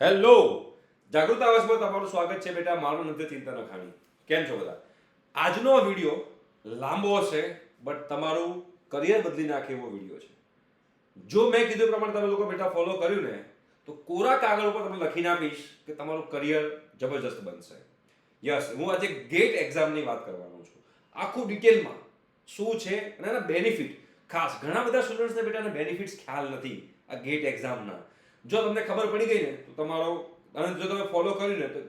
Hello. જાગૃત આવાસમાં તમારું સ્વાગત છે બેટા. મારું નથી ચિંતા ન ખાણી કેમ છો બધા? આજનો વીડિયો લાંબો હશે બટ તમારું કરિયર બદલી નાખે એવો વીડિયો છે. જો મેં કીધું પ્રમાણે તમે લોકો બેટા ફોલો કર્યું ને, તો કોરા કાગળ ઉપર તમને લખીને આપીશ કે તમારું કરિયર જબરજસ્ત બનશે. યસ હું આજે ગેટ એક્ઝામની વાત કરવાનો છું. આખું ડિટેલમાં શું છે અને એના બેનિફિટ ખાસ, ઘણા બધા સ્ટુડન્ટ્સને બેટાને બેનિફિટ્સ ખ્યાલ નથી આ ગેટ એક્ઝામના જો તમને ખબર પડી ગઈ ને, તો તમારો, અને જો તમે ફોલો કર્યું ને, તો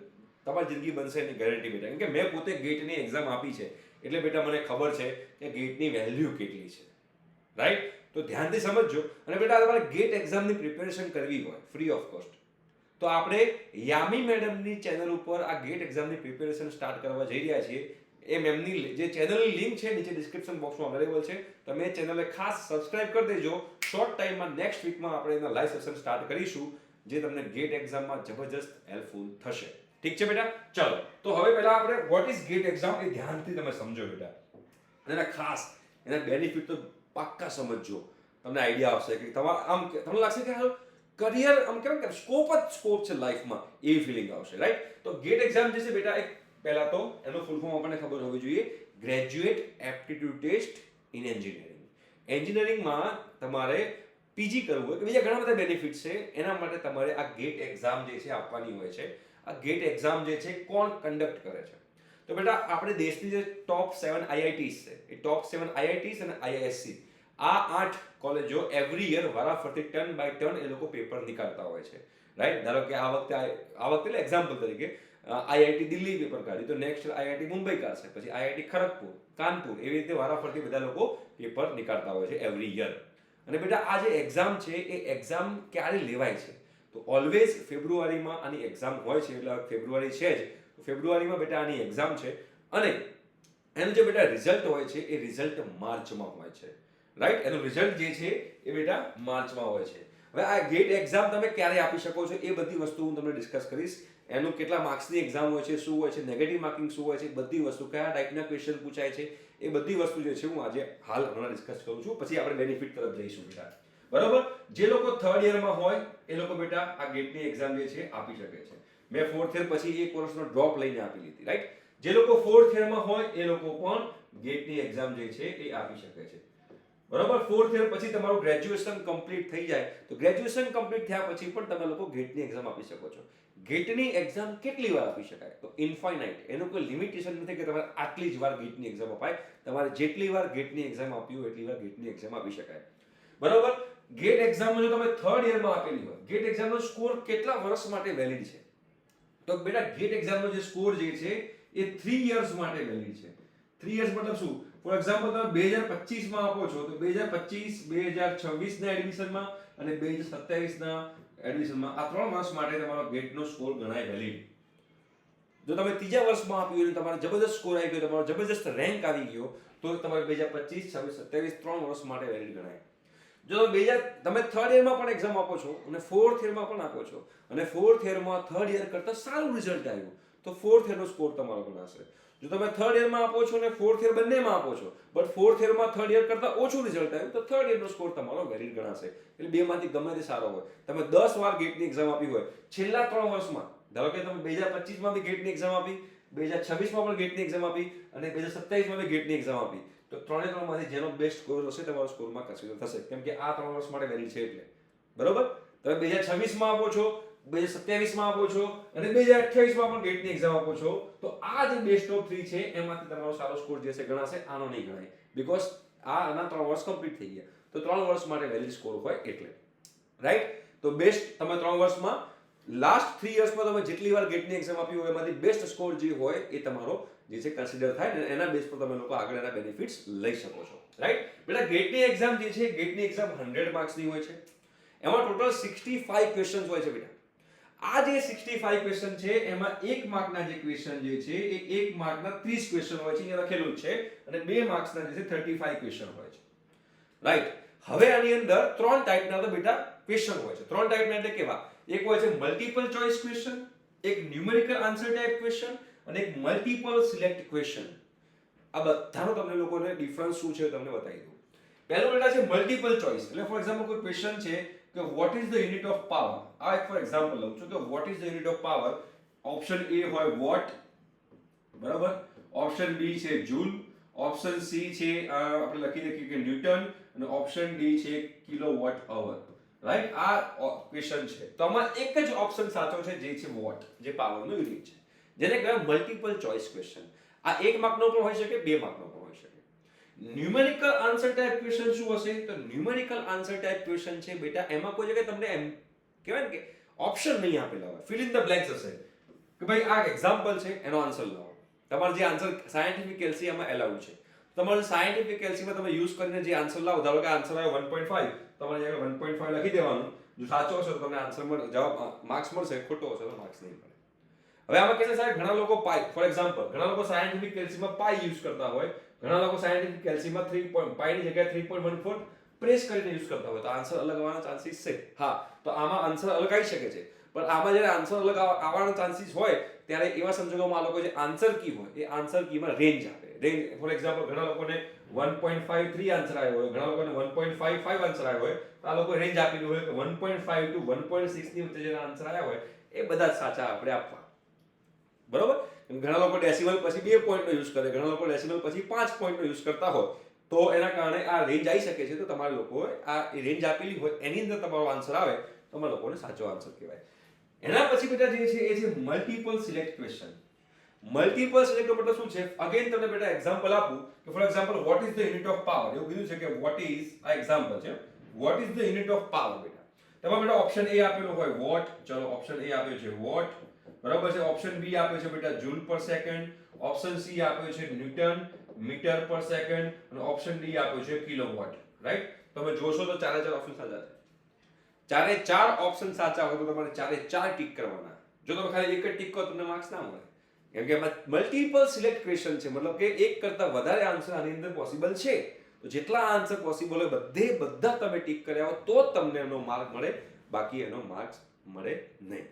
તમારી જિંદગી બનશે એની ગેરંટી બેટા. કેમ કે મેં પોતે ગેટની એક્ઝામ આપી છે, એટલે બેટા મને ખબર છે કે ગેટની વેલ્યુ કેટલી છે. રાઈટ તો ધ્યાનથી સમજજો. અને બેટા તમારે ગેટ એક્ઝામની પ્રિપેરેશન કરવી હોય ફ્રી ઓફ કોસ્ટ તો આપણે યામી મેડમની ચેનલ ઉપર આ ગેટ એક્ઝામની પ્રિપેરેશન સ્ટાર્ટ કરવા જઈ રહ્યા છીએ. એ મેમની, જે ચેનલની લિંક છે, નીચે ડિસ્ક્રિપ્શન બોક્સમાં અવેલેબલ છે. તમે ચેનલને ખાસ સબસ્ક્રાઇબ કરી દેજો. શોર્ટ ટાઈમમાં નેક્સ્ટ વીકમાં આપણે એના લાઈવ સેશન સ્ટાર્ટ કરીશું, જે તમને ગેટ એક્ઝામમાં જબરજસ્ત હેલ્પફુલ થશે. ઠીક છે બેટા? ચલો. તો હવે પહેલા આપણે વોટ ઇઝ ગેટ એક્ઝામ એ ધ્યાનથી તમે સમજો બેટા. એના ખાસ, એના બેનિફિટ તો પાક્કા સમજજો. તમને આઈડિયા આવશે કે તમારે આમ તમને લાગશે કે હાલ કરિયર આમ કેમ કે સ્કોપ જ સ્કોપ છે લાઈફમાં એવી ફિલિંગ આવશે રાઈટ તો ગેટ એક્ઝામ જે છે બેટા, એક પહેલા તો એનું ફૂલ ફોર્મ આપણને ખબર હોવી જોઈએ. Graduate aptitude test in engineering એન્જિનિયરિંગમાં તમારે પીજી કરવું હોય કે બીજા ઘણા બધા બેનિફિટ છે, એના માટે તમારે આ ગેટ એક્ઝામ જે છે આપવાની હોય છે. આ ગેટ એક્ઝામ જે છે, કોણ કન્ડક્ટ કરે છે? તો બેટા, આપણે દેશની જે ટોપ સેવન આઈઆઈટીસ છે, એ ટોપ સેવન આઈઆઈટીસ અને આઈઆઈએસસી આ આઠ કોલેજો એવરી યર વારાફરતી ટર્ન બાય ટર્ન એ લોકો પેપર નીકાળતા હોય છે. રાઈટ ધારો કે આ વખતે આ વખતે એટલે એક્ઝામ્પલ તરીકે આઈઆઈટી દિલ્હી પેપર કાઢી, તો નેક્સ્ટ આઈઆઈટી મુંબઈ કાઢશે, પછી આઈઆઈટી ખરગપુર, કાનપુર, એવી રીતે વારાફરતી બધા લોકો પેપર નીકાળતા હોય છે એવરી યર અને બેટા, આ જે એક્ઝામ છે, એ એક્ઝામ ક્યારે લેવાય છે? તો ઓલવેઝ ફેબ્રુઆરીમાં આની એક્ઝામ હોય છે, એટલે ફેબ્રુઆરી છે જ. ફેબ્રુઆરીમાં બેટા આની એક્ઝામ છે. અને એનું જે બેટા રિઝલ્ટ હોય છે, એ રિઝલ્ટ માર્ચમાં હોય છે. રાઈટ એનું રિઝલ્ટ જે છે, એ બેટા માર્ચમાં હોય છે. હવે આ ગેટ એક્ઝામ તમે ક્યારે આપી શકો છો, એ બધી વસ્તુ હું તમને ડિસ્કસ કરીશ. એનું કેટલા માર્ક્સની એક્ઝામ હોય છે, શું હોય છે નેગેટિવ માર્કિંગ શું હોય છે, બધી વસ્તુ, કયા ટાઈપના ક્વેશ્ચન પૂછાય છે એ બધી વસ્તુ જે છે, હું આજે હાલ હમણાં ડિસ્કસ કરું છું. પછી આપણે બેનિફિટ તરફ જઈશું, બેટા. બરોબર? જે લોકો થર્ડ યરમાં હોય, એ લોકો બેટા આ ગેટની એક્ઝામ જે છે, આપી શકે છે. મેં ફોર્થ યર પછી એક વર્ષનો ડ્રોપ લઈને આપી લીધી રાઈટ જે લોકો ફોર્થ યરમાં હોય, એ લોકો પણ ગેટની એક્ઝામ જે છે, એ આપી શકે છે. બરોબર? ફોર્થ યર પછી તમારું ગ્રેજ્યુએશન કમ્પ્લીટ થઈ જાય. તો ગ્રેજ્યુએશન કમ્પ્લીટ થયા પછી પણ તમે લોકો ગેટની એક્ઝામ આપી શકો છો. ગેટની એક્ઝામ કેટલી વાર આપી શકાય? તો ઇન્ફાઇનાઇટ એનું કોઈ લિમિટેશન નથી કે તમારે આટલી જ વાર ગેટની એક્ઝામ અપાય. તમારે જેટલી વાર ગેટની એક્ઝામ આપી હોય, એટલી વાર ગેટની એક્ઝામ આપી શકાય. બરોબર? ગેટ એક્ઝામ જો તમે થર્ડ યરમાં આપેલી હોય, ગેટ એક્ઝામનો સ્કોર કેટલા વર્ષ માટે વેલિડ છે? તો બેટા, ગેટ એક્ઝામનો જે સ્કોર જે છે, એ થ્રી યર્સ માટે વેલિડ છે. થ્રી યર્સ મતલબ શું? ફોર એક્ઝામ્પલ તમે બે હજાર પચીસમાં આપો છો, તો બે હજાર પચીસ, બે હજાર છવ્વીસના એડમિશનમાં અને બે હજાર સત્યાવીસના એડમિશનમાં. આ ત્રણ વર્ષ માટે તમારો ગેટનો સ્કોર ગણાય વેલિડ જો તમે ત્રીજા વર્ષમાં આપ્યું અને તમારો જબરદસ્ત સ્કોર આવી ગયો તમારો જબરદસ્ત રેન્ક આવી ગયો, તો તમારે બે હજાર પચીસ, છવ્વીસ, સત્યાવીસ, ત્રણ વર્ષ માટે વેલિડ ગણાય. જો તમે બે હજાર, તમે થર્ડ યરમાં પણ એક્ઝામ આપો છો અને ફોર્થ યરમાં પણ આપો છો અને ફોર્થ યરમાં થર્ડ યર કરતાં સારું રિઝલ્ટ આવ્યું, તો ફોર્થ યરનો સ્કોર તમારો ગણાશે. જો તમે થર્ડ યરમાં આપો છો ને ફોર્થ યર બંનેમાં આપો છો બટ ફોર્થ યરમાં થર્ડ યર કરતાં ઓછું રિઝલ્ટ આવ્યું, તો થર્ડ યરનો સ્કોર તમારો વેરિડ ગણાશે. એટલે બેમાંથી ગમે તે સારો હોય. તમે દસ વાર ગેટની એક્ઝામ આપી હોય, છેલ્લા ત્રણ વર્ષમાં, ધારો કે તમે બે હજાર પચીસમાં બી ગેટની એક્ઝામ આપી, બે હજાર છવ્વીસમાં પણ ગેટની એક્ઝામ આપી, અને બે હજાર સત્યાવીસમાં બી ગેટની એક્ઝામ આપી, તો ત્રણે ત્રણમાંથી જેનો બેસ્ટ સ્કોર હશે તમારો સ્કોરમાં કન્સિડર થશે. કેમ કે આ ત્રણ વર્ષ માટે વેલિડ છે એટલે. બરોબર? તમે બે હજાર છવ્વીસમાં આપો છો બે હજાર સત્યાવીસમાં આપો છો અને બે હજાર અઠ્યાવીસમાં પણ ગેટની એક્ઝામ આપો છો, તો આ જે બેસ્ટ ઓફ થ્રી છે, એમાંથી તમારો સારો સ્કોર જે છે ગણાશે, આનો નહીં ગણાય. બીકોઝ આ આના ત્રણ વર્ષ કમ્પ્લીટ થઈ ગયા. તો ત્રણ વર્ષ માટે વેલિડ સ્કોર હોય એટલે. રાઈટ તો બેસ્ટ તમે ત્રણ વર્ષમાં લાસ્ટ થ્રી યર્સમાં તમે જેટલી વાર ગેટની એક્ઝામ આપી હોય, એમાંથી બેસ્ટ સ્કોર જે હોય, એ તમારો જે છે કન્સિડર થાય ને એના બેસ પર તમે લોકો આગળ એના બેનિફિટ્સ લઈ શકો છો. રાઈટ બેટા ગેટની એક્ઝામ જે છે ગેટની એક્ઝામ હંડ્રેડ માર્ક્સની હોય છે. એમાં ટોટલ સિક્સટી ફાઈવ ક્વેશ્ચન હોય છે બેટા. આ જે સિક્સટી ફાઈવ ક્વેશ્ચન છે, એમાં એક માર્કના જે ક્વેશ્ચન જે છે, એ એક માર્કના ત્રીસ ક્વેશ્ચન હોય છે, અહીંયા લખેલું છે, અને બે માર્ક્સના જે છે થર્ટી ફાઈવ ક્વેશ્ચન હોય છે. રાઈટ હવે આની અંદર ત્રણ ટાઈપના તો બેટા ક્વેશ્ચન હોય છે. ત્રણ ટાઈપના એટલે કેવા? એક હોય છે મલ્ટીપલ ચોઇસ ક્વેશ્ચન એક ન્યુમેરિકલ આન્સર ટાઈપ ક્વેશ્ચન અને એક મલ્ટિપલ સિલેક્ટ ક્વેશ્ચન આ બધાનો તમને લોકોને ડિફરન્સ શું છે એ તમને બતાવી દઉં. પહેલું બેટા છે મલ્ટિપલ ચોઇસ એટલે ફોર એક્ઝામ્પલ કોઈ ક્વેશ્ચન છે કે what is the unit of power આ એક ફોર એક્ઝામ્પલ લઉં છું કે what is the unit of power option એ હોય વોટ બરાબર? ઓપ્શન બી છે જૂલ ઓપ્શન સી છે આપણે લખી દઈએ કે ન્યૂટન અને ઓપ્શન ડી છે કિલોવોટ અવર રાઈટ આ ક્વેશ્ચન છે. તો આમાં એક જ ઓપ્શન સાચો છે જે છે વોટ જે પાવરનો યુનિટ છે. જેને કહેવાય મલ્ટિપલ ચોઇસ ક્વેશ્ચન આ એક માર્કનો પણ હોઈ શકે, બે માર્કનો પણ ન્યુમેરિકલ આન્સર ટાઈપ ક્વેશ્ચન શું હશે? તો ન્યુમેરિકલ આન્સર ટાઈપ ક્વેશ્ચન છે, બેટા. એમાં કોઈ જગ્યાએ તમને એમ કહેવાય ને કે ઓપ્શન નહીં આપેલા હોય. ફિલ ઇન ધ બ્લેન્ક્સ હશે. કે ભાઈ આ એક્ઝામ્પલ છે, એનો આન્સર લાવો. તમારે જે આન્સર સાયન્ટિફિક એલસીમાં એલાઉડ છે. તમારે સાયન્ટિફિક એલસીમાં તમે યુઝ કરીને જે આન્સર લાવો, ધારો કે આન્સર આવ્યો વન પોઈન્ટ ફાઈવ તમારે જગ્યાએ વન પોઈન્ટ ફાઈવ લખી દેવાનું. જો સાચો હશે તો તમને આન્સર મળે, જવાબ માર્ક્સ મળશે. ખોટો હશે તો માર્ક્સ નહીં મળે. હવે આમાં છે સાહેબ, ઘણા લોકો પાઈ ફોર એક્ઝામ્પલ ઘણા લોકો સાયન્ટિફિક કેલ્સીમાં પાઈ યુઝ કરતા હોય. ઘણા લોકો સાયન્ટિફિક કેલ્સીમાં થ્રી પોઈન્ટ પાઈની જગ્યાએ three point one four press કરીને યુઝ કરતા હોય. તો આન્સર અલગ આવવાના ચાન્સીસ છે. હા, તો આમાં આન્સર અલગ આવી શકે છે. પણ આમાં જ્યારે આન્સર અલગ આવ- આવવાના ચાન્સીસ હોય, ત્યારે એવા સંજોગોમાં આ લોકો જે આન્સર કી હોય, એ આન્સર કીમાં રેન્જ આપે. રેન્જ ફોર એક્ઝામ્પલ ઘણા લોકોને one point five three answer આવ્યો હોય, ઘણા લોકોને one point five five answer આવ્યો હોય, તો આ લોકો રેન્જ આપેલું હોય કે one point five to one point સિક્સની વચ્ચે જેના આન્સર આવ્યા હોય, એ બધા સાચા આપણે આપવા. બરોબર? ઘણા લોકો ડેસિમલ પછી બે પોઈન્ટનો યુઝ કરે, ઘણા લોકો ડેસિમલ પછી પાંચ પોઈન્ટનો યુઝ કરતા હોય. તો એના કારણે આ રેન્જ આવી શકે છે, તો તમારે લોકોએ આ રેન્જ આપેલી હોય, એની અંદર તમારો આન્સર આવે, તો તમારા લોકોને સાચો આન્સર કહેવાય. એના પછી બેટા જે છે, એ છે multiple select question multiple select મતલબ શું છે? અગેન તમને બેટા એક્ઝામ્પલ આપું, કે for example what is the unit of power એવું કીધું છે કે વોટ ઇઝ આ એક્ઝામ્પલ છે what is the unit of power બેટા? તમારે બેટા ઓપ્શન એ આપેલું હોય વોટ ચલો ઓપ્શન એ આપ્યો છે વોટ બરાબર છે? ઓપ્શન બી આપ્યો છે બેટા જૂલ પર સેકન્ડ ઓપ્શન સી આપ્યો છે ન્યૂટન મીટર પર સેકન્ડ અને ઓપ્શન ડી આપ્યો છે કિલોવોટ રાઈટ તમે જોશો તો ચારે ચાર ઓપ્શન સાચા છે. ચારે ચાર ઓપ્શન સાચા હોય તો તમારે ચારે ચાર ટીક કરવાના. જો તમે ખાલી એક જ ટીક કરો તમને માર્ક્સ ના મળે. કેમ કે એમાં મલ્ટિપલ સિલેક્ટ ક્વેશ્ચન છે. મતલબ કે એક કરતા વધારે આન્સર આની અંદર પોસિબલ છે. તો જેટલા આન્સર પોસિબલ હોય બધે બધા તમે ટીક કર્યા હો તો તમને એનો માર્ક મળે. બાકી એનો માર્ક્સ મળે નહીં.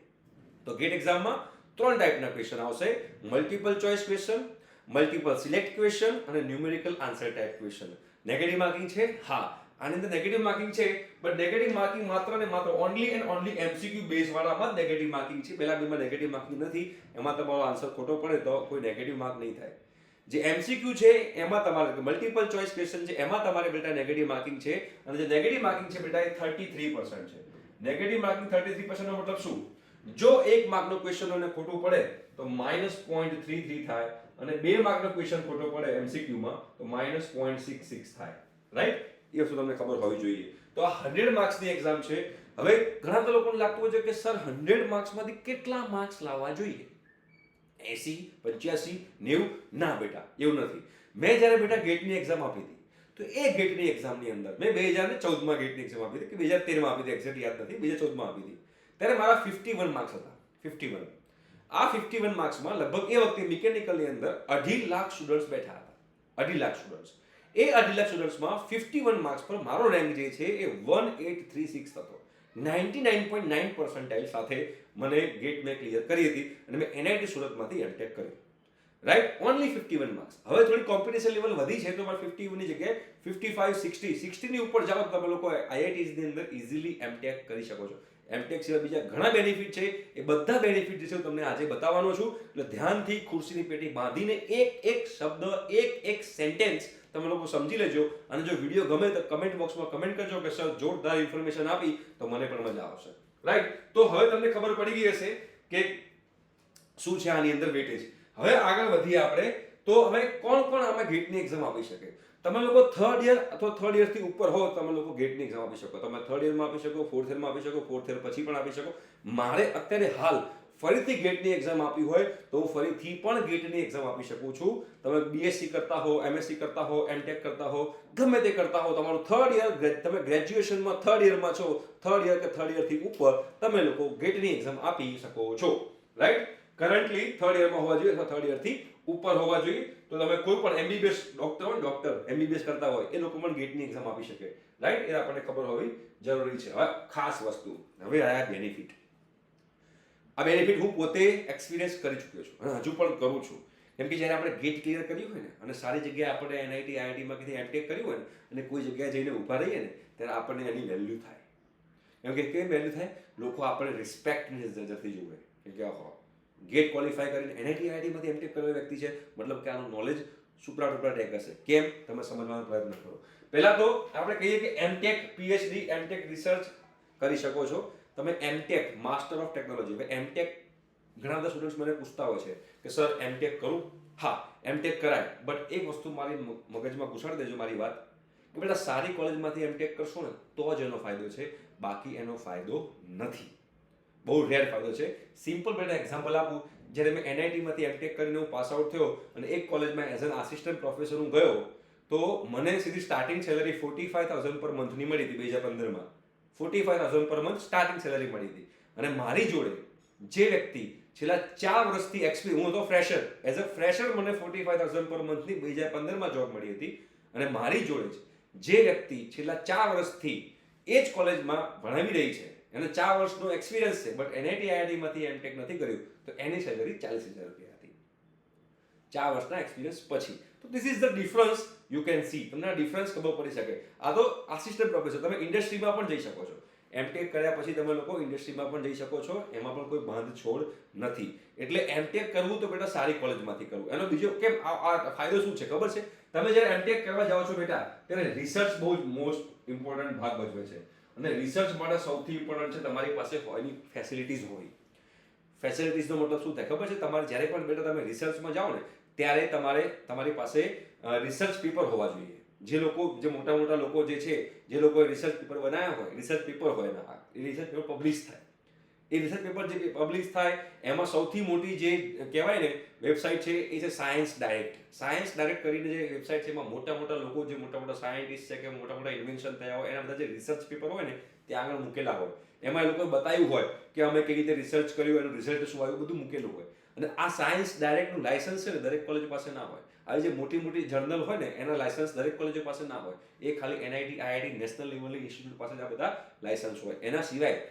તો ગેટ એક્ઝામમાં ત્રણ ટાઈપના ક્વેશ્ચન આવશે. Multiple choice question multiple select question અને numerical answer type question negative marking છે? હા. આની અંદર નેગેટિવ માર્કિંગ છે બટ નેગેટિવ માર્કિંગ માત્ર ને માત્ર only and only MCQ base વાળામાં negative marking છે. પહેલા બેમાં નેગેટિવ માર્કિંગ નથી. એમાં તમારો આન્સર ખોટો પડે તો કોઈ નેગેટિવ માર્ક નહીં થાય. જે એમસીક્યુ છે, એમાં તમારે મલ્ટિપલ ચોઇસ ક્વેશ્ચન છે, એમાં તમારે બેટા નેગેટિવ માર્કિંગ છે. અને જે નેગેટિવ માર્કિંગ છે, બેટા એ થર્ટી થ્રી પર્સન્ટ છે. નેગેટિવ માર્કિંગ થર્ટી થ્રી પર્સન્ટનો મતલબ શું? જો એક માર્કનો ક્વેશ્ચન અને ખોટું પડે, તો માઇનસ પોઈન્ટ થ્રી થ્રી થાય અને બે માર્કનો ક્વેશ્ચન ખોટો પડે એમસીક્યુમાં તો માઇનસ પોઈન્ટ સિક્સ સિક્સ થાય. રાઈટ એ વસ્તુ તમને ખબર હોવી જોઈએ. તો આ હંડ્રેડ માર્ક્સની એક્ઝામ છે. હવે ઘણા બધા લોકોને લાગતું હોય છે કે સર હંડ્રેડ માર્ક્સમાંથી કેટલા માર્ક્સ લાવવા જોઈએ? એસી, પંચ્યાસી, નેવું? ના બેટા, એવું નથી. મેં જ્યારે બેટા ગેટની એક્ઝામ આપી હતી, તો એ ગેટની એક્ઝામની અંદર, મેં બે હજાર ચૌદમાં ગેટની એક્ઝામ આપી હતી કે બે હજાર તેરમાં આપી હતી એક્ઝેક્ટ યાદ નથી, બે હજાર ચૌદમાં આપી હતી. ત્યારે મારા ફિફ્ટી વન માર્ક્સ હતા. ફિફ્ટી વન આ ફિફ્ટી વન માર્ક્સમાં લગભગ એ વખતે મિકેનિકલની અંદર અઢી લાખ સ્ટુડન્ટ્સ બેઠા હતા. અઢી લાખ સ્ટુડન્ટ્સ એ અઢી લાખ સ્ટુડન્ટ્સમાં ફિફ્ટી વન માર્ક્સ પર મારો રેન્ક જે છે એ વન એટ થ્રી સિક્સ હતો. Ninety nine point nine percentile સાથે મને ગેટ મેં ક્લિયર કરી હતી અને મેં એનઆઈટી સુરતમાંથી એમટેક કર્યું. Right only fifty one marks હવે થોડી કોમ્પિટિશન લેવલ વધી છે તો મારે ફિફ્ટી વનની જગ્યાએ ફિફ્ટી ફાઈવ સિક્સટી સિક્સટીની ઉપર જાઓ તમે લોકો આઈઆઈટીની અંદર ઇઝીલી એમટેક કરી શકો છો. એમટેક સિવાય બીજા ઘણા બેનિફિટ છે. એ બધા બેનિફિટ જે છે હું તમને આજે બતાવવાનો છું. એટલે ધ્યાનથી ખુરશીની પેટી બાંધીને એક એક શબ્દ, એક એક સેન્ટેન્સ તમે લોકો સમજી લેજો. અને જો વીડિયો ગમે તો કમેન્ટ બોક્સમાં કમેન્ટ કરજો કે સર જોરદાર ઇન્ફોર્મેશન આપી. તો મને પણ મજા આવશે. રાઈટ તો હવે તમને ખબર પડી ગઈ હશે કે શું છે આની અંદર વેટેજ હવે આગળ વધીએ આપણે. તો હવે કોણ કોણ આમાં ગેટની એક્ઝામ આપી શકે? તમે લોકો થર્ડ યર અથવા થર્ડ યરથી ઉપર હો તમે લોકો ગેટની એક્ઝામ આપી શકો. તમે થર્ડ યરમાં આપી શકો ફોર્થ યરમાં આપી શકો ફોર્થ યર પછી પણ આપી શકો. મારે અત્યારે હાલ ફરીથી ગેટની એક્ઝામ આપી હોય તો હું ફરીથી પણ ગેટની એક્ઝામ આપી શકું છું. તમે બીએસસી કરતા હો એમએસસી કરતા હો એમટેક કરતા હો, ગમે તે કરતા હો, તમારું થર્ડ યર તમે ગ્રેજ્યુએશનમાં થર્ડ યરમાં છો થર્ડ યર કે થર્ડ યરથી ઉપર તમે લોકો ગેટની એક્ઝામ આપી શકો છો. રાઈટ કરન્ટલી થર્ડ યરમાં હોવા જોઈએ અથવા થર્ડ યરથી ઉપર હોવા જોઈએ. તો તમે કોઈ પણ એમબીબીએસ ડોક્ટર હોય ડોક્ટર એમબીબીએસ કરતા હોય, એ લોકો પણ ગેટની એક્ઝામ આપી શકે. રાઈટ એ આપણને ખબર હોવી જરૂરી છે. હવે ખાસ વસ્તુ. હવે આયા બેનિફિટ આ બેનિફિટ હું પોતે એક્સપિરિયન્સ કરી ચૂક્યો છું અને હજુ પણ કરું છું. કેમ કે જ્યારે આપણે ગેટ ક્લિયર કર્યું હોય ને, અને સારી જગ્યાએ આપણે એનઆઈટી આઈઆઈટીમાં કે એમટેક કર્યું હોય ને, અને કોઈ જગ્યાએ જઈને ઊભા રહીએ ને, ત્યારે આપણને એની વેલ્યુ થાય. કેમ કે કેમ વેલ્યુ થાય? લોકો આપણે રિસ્પેક્ટની નજરથી જુએ. કેમ કે ઓહો ગેટ ક્વોલિફાય કરીને એનઆઈટી આઈઆઈટીમાંથી એમટેક કરેલો વ્યક્તિ છે. મતલબ કે આનું નોલેજ સુપરા ટુપરા ટેક હશે. કેમ? તમે સમજવાનો પ્રયત્ન કરો. પહેલા તો આપણે કહીએ કે એમટેક પીએચડી એમટેક રિસર્ચ કરી શકો છો. તમે એમટેક માસ્ટર ઓફ ટેકનોલોજી હવે એમટેક ઘણા બધા સ્ટુડન્ટ્સ મને પૂછતા હોય છે કે સર એમટેક કરું? હા એમટેક કરાય. બટ એક વસ્તુ મારી મગજમાં ઘૂસાડી દેજો મારી વાત. કે બેટા, સારી કોલેજમાંથી એમટેક કરશો ને, તો જ એનો ફાયદો છે. બાકી એનો ફાયદો નથી. બહુ રેર ફાયદો છે. સિમ્પલ બેટા એક્ઝામ્પલ આપું. જ્યારે મેં એનઆઈટીમાંથી એમટેક કરીને હું પાસ આઉટ થયો અને એક કોલેજમાં એઝ એન આસિસ્ટન્ટ પ્રોફેસર હું ગયો, તો મને સીધી starting salary forty five thousand per મંથની મળી હતી બે હજાર પંદરમાં forty five thousand per month starting salary મળી હતી. અને મારી જોડે જે વ્યક્તિ છેલ્લા ચાર વર્ષથી એક્સપિરિયન્સ હું હતો ફ્રેશર એઝ અ ફ્રેશર મને ફોર્ટી ફાઈવ થાઉઝન્ડ પર મંથની બે હજાર પંદરમાં જોબ મળી હતી. અને મારી જોડે જ જે વ્યક્તિ છેલ્લા ચાર વર્ષથી એ જ કોલેજમાં ભણાવી રહી છે એને ચાર વર્ષનો એક્સપિરિયન્સ છે બટ એનઆઈટી આઈઆઈટીમાંથી એમટેક નથી કર્યું. તો એની સેલરી ચાલીસ હજાર રૂપિયા હતી. ચાર વર્ષના એક્સપિરિયન્સ પછી. તો this is the difference you can see તમને આ ડિફરન્સ ખબર પડી શકે. આ તો આસિસ્ટન્ટ પ્રોફેસર તમે ઇન્ડસ્ટ્રીમાં પણ જઈ શકો છો. એમટેક કર્યા પછી તમે લોકો ઇન્ડસ્ટ્રીમાં પણ જઈ શકો છો. એમાં પણ કોઈ બાંધ છોડ નથી. એટલે એમટેક કરવું તો બેટા સારી કોલેજમાંથી કરવું. એનો બીજો કેમ, આ ફાયદો શું છે? ખબર છે? તમે જ્યારે એમટેક કરવા જાઓ છો બેટા, ત્યારે રિસર્ચ બહુ જ મોસ્ટ ઇમ્પોર્ટન્ટ ભાગ ભજવે છે. અને રિસર્ચ માટે સૌથી ઇમ્પોર્ટન્ટ છે તમારી પાસે હોયની ફેસિલિટીઝ હોય. ફેસિલિટીઝનો મતલબ શું થાય? ખબર છે? તમારે જ્યારે પણ બેટા તમે રિસર્ચમાં જાઓ ને, ત્યારે તમારે તમારી પાસે રિસર્ચ પેપર હોવા જોઈએ. જે લોકો, જે મોટા મોટા લોકો જે છે, જે લોકોએ રિસર્ચ પેપર બનાવ્યા હોય રિસર્ચ પેપર હોય એના. એ રિસર્ચ પેપર પબ્લિશ થાય. એ રિસર્ચ પેપર જે પબ્લિશ થાય, એમાં સૌથી મોટી જે કહેવાય ને વેબસાઇટ છે, એ છે સાયન્સ ડાયરેક્ટ સાયન્સ ડાયરેક્ટ કરીને જે વેબસાઇટ છે, એમાં મોટા મોટા લોકો જે મોટા મોટા સાયન્ટિસ્ટ છે કે મોટા મોટા ઇન્વેન્શન થયા હોય, એના બધા જે રિસર્ચ પેપર હોય ને, ત્યાં આગળ મૂકેલા હોય. એમાં એ લોકોએ બતાવ્યું હોય કે અમે કેવી રીતે રિસર્ચ કર્યું, એનું રિઝલ્ટ શું આવ્યું, બધું મૂકેલું હોય. અને આ સાયન્સ ડાયરેક્ટનું લાયસન્સ છે ને, દરેક કોલેજ પાસે ના હોય. આવી જે મોટી મોટી જર્નલ હોય ને, એના લાયસન્સ દરેક કોલેજો પાસે ના હોય. એ ખાલી એનઆઈટી આઈઆઈટી નેશનલ લેવલની ઇન્સ્ટિટ્યૂટ પાસે જ આ બધા લાયસન્સ હોય. એના સિવાય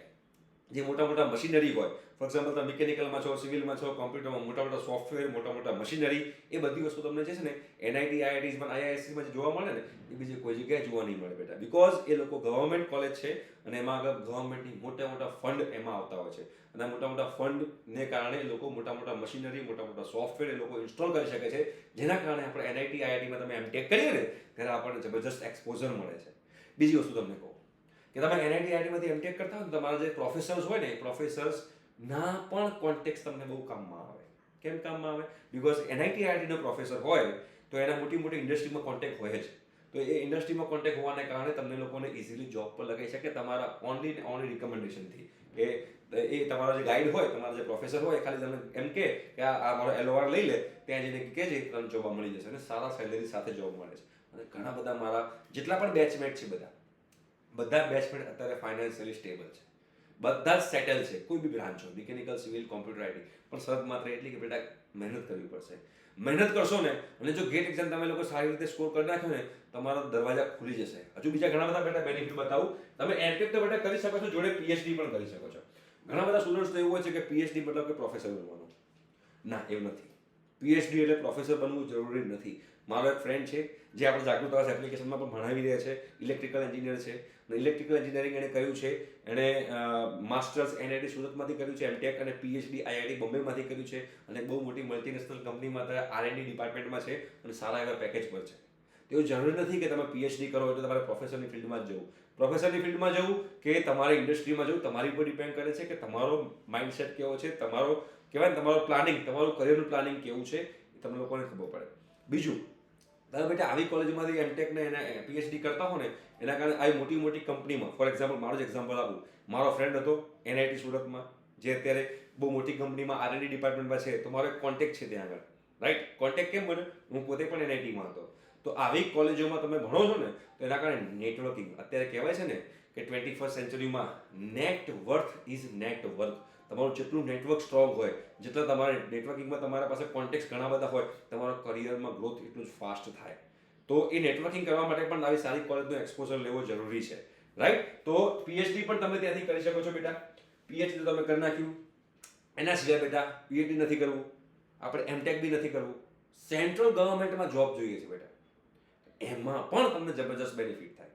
જે મોટા મોટા મશીનરી હોય ફોર એક્ઝામ્પલ તમે મિકેનિકલમાં છો સિવિલમાં છો કોમ્પ્યુટરમાં મોટા મોટા સોફ્ટવેર મોટા મોટા મશીનરી એ બધી વસ્તુ તમને છે ને એનઆઈટી આઈઆઈટીઝમાં આઈઆઈએસસીમાં જે જોવા મળે ને, એ બીજી કોઈ જગ્યાએ જોવા નહીં મળે બેટા. બિકોઝ એ લોકો ગવર્મેન્ટ કોલેજ છે અને એમાં આગળ ગવર્મેન્ટની મોટા મોટા ફંડ એમાં આવતા હોય છે. અને મોટા મોટા ફંડને કારણે એ લોકો મોટા મોટા મશીનરી મોટા મોટા સોફ્ટવેર એ લોકો ઇન્સ્ટોલ કરી શકે છે. જેના કારણે આપણે એનઆઈટી આઈઆઈટીમાં તમે એમ ટેક કરીએ ને, ત્યારે આપણને જબરજસ્ત એક્સપોઝર મળે છે. બીજી વસ્તુ તમને કહું કે તમે એનઆઈટી આઈઆઈટીમાંથી એમટેક કરતા હોય તો તમારા જે પ્રોફેસર્સ હોય ને પ્રોફેસર્સ ના પણ કોન્ટેક્ટ તમને બહુ કામમાં આવે. કેમ કામમાં આવે? બિકોઝ એનઆઈટી આઈઆઈટીનો પ્રોફેસર હોય, તો એના મોટી મોટી ઇન્ડસ્ટ્રીમાં કોન્ટેક્ટ હોય જ. તો એ ઇન્ડસ્ટ્રીમાં કોન્ટેક્ટ હોવાને કારણે તમને લોકોને ઇઝીલી જોબ પર લગાવી શકે. તમારા ઓનલી ને ઓનલી રિકમેન્ડેશનથી કે એ તમારા જે ગાઈડ હોય, તમારા જે પ્રોફેસર હોય, એ ખાલી તમને એમ કે આ આ મારો એલઓઆર લઈ લે, ત્યાં જઈને કે જે તમને જોબ મળી જશે. અને સારા સેલેરી સાથે જોબ મળે છે. અને ઘણા બધા મારા, જેટલા પણ બેચમેટ છે બધા બધા બેચમેન્ટ અત્યારે ફાઇનાન્શિયલી સ્ટેબલ છે. બધા જ સેટલ છે, કોઈ બી બ્રાન્ચ હોય મિકેનિકલ સિવિલ કોમ્પ્યુટર આઈટી પણ શરત માત્ર એટલી કે બેટા મહેનત કરવી પડશે. મહેનત કરશો ને, અને જો ગેટ એક્ઝામ તમે લોકો સારી રીતે સ્કોર કરી નાખો ને, તમારો દરવાજા ખુલી જશે. હજુ બીજા ઘણા બધા બેટા બેનિફિટ બતાવું. તમે એમટેક તો બેટા કરી શકો છો, જોડે પીએચડી પણ કરી શકો છો. ઘણા બધા સ્ટુડન્ટ્સ એવું હોય છે કે પીએચડી મતલબ કે પ્રોફેસર બનવાનું. ના, એવું નથી. પીએચડી એટલે પ્રોફેસર બનવું જરૂરી નથી. મારો એક ફ્રેન્ડ છે, જે આપણે જાગૃત આવાસ એપ્લિકેશનમાં પણ ભણાવી રહ્યા છે ઇલેક્ટ્રિકલ એન્જિનિયર છે. અને ઇલેક્ટ્રિકલ એન્જિનિયરિંગ એણે કર્યું છે. એણે માસ્ટર્સ એનઆઈટી સુરતમાંથી કર્યું છે એમટેક અને પીએચડી આઈઆઈટી બોમ્બેમાંથી કર્યું છે અને બહુ મોટી મલ્ટીનેશનલ કંપનીમાં અત્યારે આરએનડી ડિપાર્ટમેન્ટમાં છે અને સારા એવા પેકેજ પર છે. તેવું જરૂરી નથી કે તમે પીએચડી કરો એટલે તમારે પ્રોફેસરની ફિલ્ડમાં જ જવું. પ્રોફેસરની ફિલ્ડમાં જવું કે તમારે ઇન્ડસ્ટ્રીમાં જવું, તમારી ઉપર ડિપેન્ડ કરે છે કે તમારો માઇન્ડસેટ કેવો છે, તમારો, કહેવાય ને, તમારો પ્લાનિંગ તમારું કરિયરનું પ્લાનિંગ કેવું છે, એ તમને લોકોને ખબર પડે. બીજું તમે બેટા, આવી કોલેજમાંથી એમટેકને એના પીએચડી કરતા હો ને, એના કારણે આવી મોટી મોટી કંપનીમાં ફોર એક્ઝામ્પલ મારો જ એક્ઝામ્પલ આપું. મારો ફ્રેન્ડ હતો એનઆઈટી સુરતમાં, જે અત્યારે બહુ મોટી કંપનીમાં આરએનડી ડિપાર્ટમેન્ટમાં છે, તો મારો એક કોન્ટેક્ટ છે ત્યાં આગળ. રાઈટ કોન્ટેક્ટ કેમ બને? હું પોતે પણ એનઆઈટીમાં હતો. તો આવી કોલેજોમાં તમે ભણો છો ને, તો એના કારણે નેટવર્કિંગ અત્યારે કહેવાય છે ને કે twenty first સેન્ચુરીમાં net worth is net worth તમારું જેટલું નેટવર્ક સ્ટ્રોંગ હોય, જેટલા તમારે નેટવર્કિંગમાં તમારા પાસે કોન્ટેક્ટ ઘણા બધા હોય, તમારો કરિયરમાં ગ્રોથ એટલું જ ફાસ્ટ થાય. તો એ નેટવર્કિંગ કરવા માટે પણ આવી સારી કોલેજનો એક્સપોઝર લેવો જરૂરી છે. રાઈટ તો પીએચડી પણ તમે ત્યાંથી કરી શકો છો બેટા. પીએચડી તમે કરી નાખ્યું. એના સિવાય બેટા પીએચડી નથી કરવું. આપણે એમટેક બી નથી કરવું. સેન્ટ્રલ ગવર્મેન્ટમાં જોબ જોઈએ છે બેટા. એમાં પણ તમને જબરજસ્ત બેનિફિટ થાય.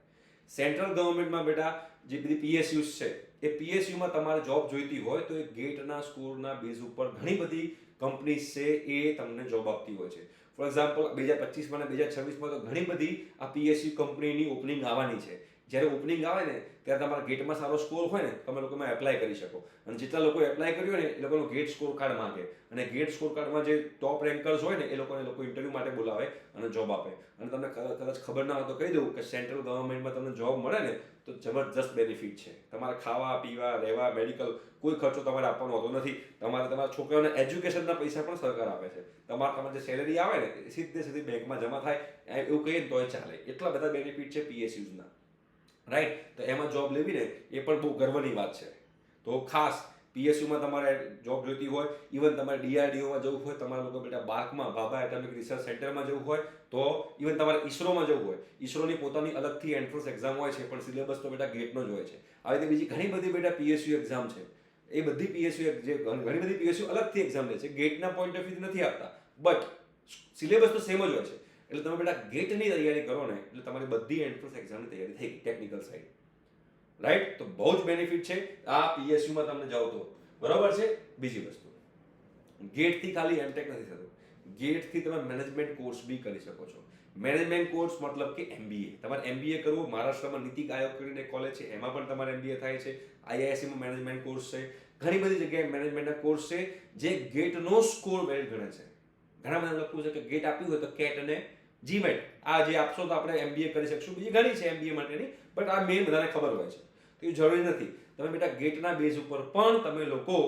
સેન્ટ્રલ ગવર્મેન્ટમાં બેટા જે બધી પીએસયુસ છે, એ પીએસયુમાં તમારે જોબ જોઈતી હોય તો એ ગેટના સ્કોરના બેઝ ઉપર ઘણી બધી કંપનીઝ છે એ તમને જોબ આપતી હોય છે. ફોર એક્ઝામ્પલ બે હજાર પચીસમાં અને બે હજાર છવ્વીસમાં તો ઘણી બધી આ પીએસયુ કંપનીની ઓપનિંગ આવવાની છે. જ્યારે ઓપનિંગ આવે ને, ત્યારે તમારા ગેટમાં સારો સ્કોર હોય ને, તમે લોકોમાં એપ્લાય કરી શકો. અને જેટલા લોકો એપ્લાય કર્યું ને, એ લોકોનો ગેટ સ્કોર કાર્ડ માંગે. અને ગેટ સ્કોર કાર્ડમાં જે ટોપ રેન્કર્સ હોય ને, એ લોકોને લોકો ઇન્ટરવ્યૂ માટે બોલાવે અને જોબ આપે. અને તમને કદાચ ખબર ના હોય તો કહી દઉં કે સેન્ટ્રલ ગવર્મેન્ટમાં તમને જોબ મળે ને, તો જબરજસ્ત બેનિફિટ છે. તમારે ખાવા, પીવા, રહેવા મેડિકલ કોઈ ખર્ચો તમારે આપવાનો હોતો નથી. તમારે તમારા છોકરાઓને એજ્યુકેશનના પૈસા પણ સરકાર આપે છે. તમારે તમારે જે સેલેરી આવે ને સીધે સીધી બેંકમાં જમા થાય. એવું કહીએ ને તોય ચાલે. એટલા બધા બેનિફિટ છે પીએસયુઝના રાઈટ તો એમાં જોબ લેવી ને એ પણ બહુ ગર્વની વાત છે. તો ખાસ પીએસયુમાં તમારે જોબ જોઈતી હોય ઇવન તમારે ડીઆરડીઓમાં જવું હોય, તમારા લોકો બેટા બાર્કમાં ભાભા એટમિક રિસર્ચ સેન્ટરમાં જવું હોય, તો ઇવન તમારે ઈસરોમાં જવું હોય, ઈસરોની પોતાની અલગથી એન્ટ્રન્સ એક્ઝામ હોય છે, પણ સિલેબસ તો બેટા ગેટનો જ હોય છે. આવી રીતે બીજી ઘણી બધી બેટા પીએસયુ એક્ઝામ છે. એ બધી પીએસયુ જે ઘણી બધી પીએસયુ અલગથી એક્ઝામ લે છે. ગેટના પોઈન્ટ ઓફ વ્યૂથી નથી આપતા બટ સિલેબસ તો સેમ જ હોય છે. એટલે તમે બેટા ગેટની તૈયારી કરો ને, એટલે તમારી બધી એન્ટ્રન્સ એક્ઝામની તૈયારી થઈ ટેકનિકલ સાઈડ રાઈટ તો બહુ જ બેનિફિટ છે. આ પીએસયુમાં તમને જાઓ તો. બરાબર છે? બીજી વસ્તુ. ગેટથી ખાલી એમટેક નથી થતું. ગેટથી તમે મેનેજમેન્ટ કોર્સ બી કરી શકો છો. મેનેજમેન્ટ કોર્સ મતલબ કે એમબીએ તમારે એમબીએ કરવું, મહારાષ્ટ્રમાં નીતિ આયોગ કરીને કોલેજ છે, એમાં પણ તમારે એમબીએ થાય છે. આઈઆઈએસસીમાં મેનેજમેન્ટ કોર્સ છે. ઘણી બધી જગ્યાએ મેનેજમેન્ટના કોર્સ છે, જે ગેટનો સ્કોર વેલ ગણે છે. ઘણા બધા લખવું છે કે ગેટ આપ્યું હોય તો કેટ અને જીમેટ આ જે આપશો તો આપણે એમબીએ કરી શકશું. બીજી ઘણી છે એમબીએ માટેની બટ આ મેઇન બધાને ખબર હોય છે. તો એ જરૂરી નથી. તમે બેટા ગેટના બેઝ ઉપર પણ તમે લોકો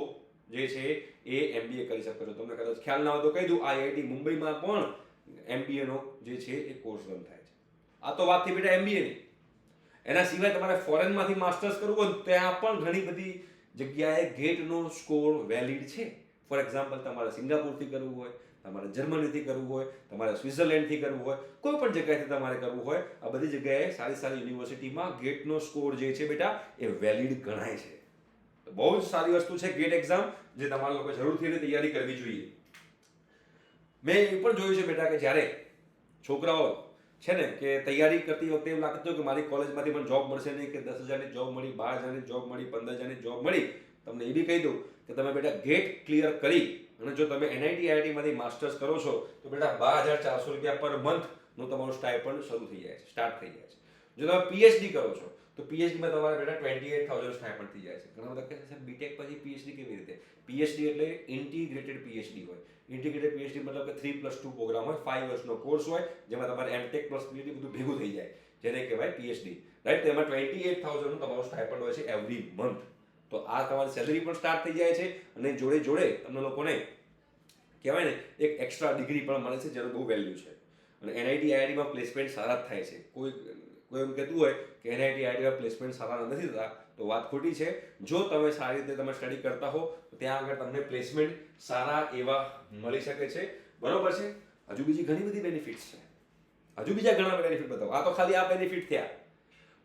જે છે એ એમબીએ કરી શકો છો. તમને કદાચ ખ્યાલ ના હોય તો કહી દઉં આઈઆઈટી મુંબઈમાં પણ એમબીએનો જે છે એ કોર્સ રન થાય છે. આ તો વાત થઈ બેટા એમબીએની એના સિવાય તમારે ફોરેનમાંથી માસ્ટર્સ કરવું હોય ત્યાં પણ ઘણી બધી જગ્યાએ ગેટનો સ્કોર વેલિડ છે. ફોર એક્ઝામ્પલ તમારે સિંગાપુરથી કરવું હોય, તમારે જર્મનીથી કરવું હોય, તમારે સ્વિટ્ઝરલેન્ડથી કરવું હોય, કોઈ પણ જગ્યાએથી તમારે કરવું હોય, આ બધી જગ્યાએ સારી સારી યુનિવર્સિટીમાં ગેટનો સ્કોર જે છે બેટા, એ વેલિડ ગણાય છે. બહુ જ સારી વસ્તુ છે ગેટ એક્ઝામ, જે તમારા લોકો જરૂરથી તૈયારી કરવી જોઈએ. મેં એ પણ જોયું છે બેટા કે જ્યારે છોકરાઓ છે ને કે તૈયારી કરતી વખતે એમ લાગતું કે મારી કોલેજમાંથી પણ જોબ મળશે નહીં, કે દસ હજારની જોબ મળી, બાર હજારની જોબ મળી, પંદર હજારની જોબ મળી તમને એ બી કહી દઉં કે તમે બેટા ગેટ ક્લિયર કરી અને જો તમે એનઆઈટી આઈઆઈટીમાંથી માસ્ટર્સ કરો છો, તો બેટા બાર હજાર ચારસો રૂપિયા પર મંથનું તમારું સ્ટાઇપન્ડ શરૂ થઈ જાય છે સ્ટાર્ટ થઈ જાય છે. જો તમે પીએચડી કરો છો, તો પીએચડીમાં તમારે બેટા ટ્વેન્ટી એટ થાઉઝન્ડ સ્ટાઇપન્ડ થઈ જાય છે. ઘણા બધા કહે છે બીટેક પછી પીએચડી કેવી રીતે? પીએચડી એટલે ઇન્ટિગ્રેટેડ પીએચડી હોય. ઇન્ટિગ્રેટેડ પીએચડી મતલબ કે થ્રી પ્લસ ટુ પ્રોગ્રામ હોય ફાઈવ વર્ષનો કોર્સ હોય, જેમાં તમારે એમટેક પ્લસ પીએચડી બધું ભેગું થઈ જાય. જેને કહેવાય પીએચડી રાઈટ તો એમાં ટ્વેન્ટી એટ થાઉઝન્ડનું તમારું સ્ટાઇપન્ડ હોય છે એવરી મંથ તો આ તમારી સેલરી પણ સ્ટાર્ટ થઈ જાય છે અને જોડે જોડે તમને લોકોને કહેવાય ને, એક એક્સ્ટ્રા ડિગ્રી પણ મળે છે, જેનું બહુ વેલ્યુ છે. અને એનઆઈટી આઈઆઈટીમાં પ્લેસમેન્ટ સારા જ થાય છે. કોઈ કોઈ એમ કહેતું હોય કે એનઆઈટી આઈઆઈટીમાં પ્લેસમેન્ટ સારા નથી થતા, તો વાત ખોટી છે. જો તમે સારી રીતે તમે સ્ટડી કરતા હો, તો ત્યાં આગળ તમને પ્લેસમેન્ટ સારા એવા મળી શકે છે. બરોબર છે? હજુ બીજી ઘણી બધી બેનિફિટ્સ છે. હજુ બીજા ઘણા બેનિફિટ બતાવો. આ તો ખાલી આ બેનિફિટ થયા.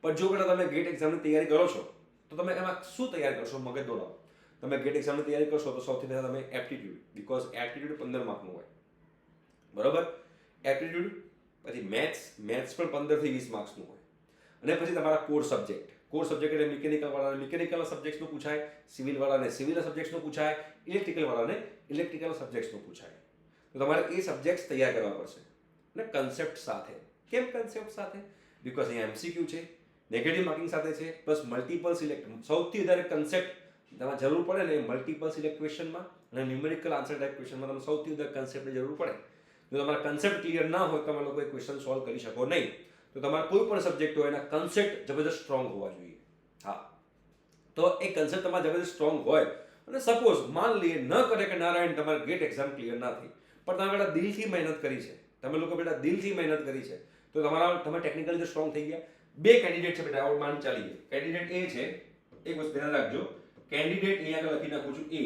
પણ જો કદાચ તમે ગેટ એક્ઝામની તૈયારી કરો છો તો તમે એમાં શું તૈયાર કરશો? મગજ દોડાવો. તમે ગેટ એક્ઝામની તૈયારી કરશો તો સૌથી પહેલાં તમે એપ્ટિટ્યૂડ બીકોઝ એપ્ટિટ્યૂડ પંદર માર્કનું હોય. બરોબર? એપ્ટિટ્યૂડ પછી મેથ્સ મેથ્સ પણ પંદરથી વીસ માર્ક્સનું હોય. અને પછી તમારા કોર સબ્જેક્ટ કોર સબ્જેક્ટ એટલે મિકેનિકલવાળાને મિકેનિકલ સબ્જેક્ટ્સનું પૂછાય સિવિલવાળાને સિવિલ સબ્જેક્ટ્સનું પૂછાય ઇલેક્ટ્રિકલવાળાને ઇલેક્ટ્રિકલ સબ્જેક્ટ્સનું પૂછાય. તો તમારે એ સબ્જેક્ટ્સ તૈયાર કરવા પડશે. અને કન્સેપ્ટ સાથે. કેમ કન્સેપ્ટ સાથે? બિકોઝ અહીંયા એમસીક્યુ છે. નેગેટિવ માર્કિંગ સાથે છે પ્લસ મલ્ટિપલ સિલેક્ટ સૌથી વધારે કન્સેપ્ટ તમારે જરૂર પડે ને મલ્ટિપલ સિલેક્ટ ક્વેશ્ચનમાં અને ન્યુમેરિકલ આન્સર ટાઈપ ક્વેશ્ચનમાં તમને સૌથી વધારે કન્સેપ્ટની જરૂર પડે. જો તમારા કન્સેપ્ટ ક્લિયર ના હોય તમે લોકો એ ક્વેશ્ચન સોલ્વ કરી શકો નહીં. તો તમારા કોઈ પણ સબ્જેક્ટ હોય, એના કન્સેપ્ટ જબરદસ્ત સ્ટ્રોંગ હોવા જોઈએ. હા. તો એ કન્સેપ્ટ તમારા જબરદસ્ત સ્ટ્રોંગ હોય. અને સપોઝ માન લઈએ, ન કરે કે નારાયણ તમારે ગેટ એક્ઝામ ક્લિયર ના થઈ. પણ તમે બેટા દિલથી મહેનત કરી છે. તમે લોકો બેટા દિલથી મહેનત કરી છે. તો તમારા તમે ટેકનિકલ રીતે સ્ટ્રોંગ થઈ ગયા. બે કેન્ડિડેટ છે બેટા આવું માન ચાલીએ. કેન્ડિડેટ એ છે, એક વસ્તુ ધ્યાન રાખજો. કેન્ડિડેટ અહીંયા આગળ લખી નાખું છું એ,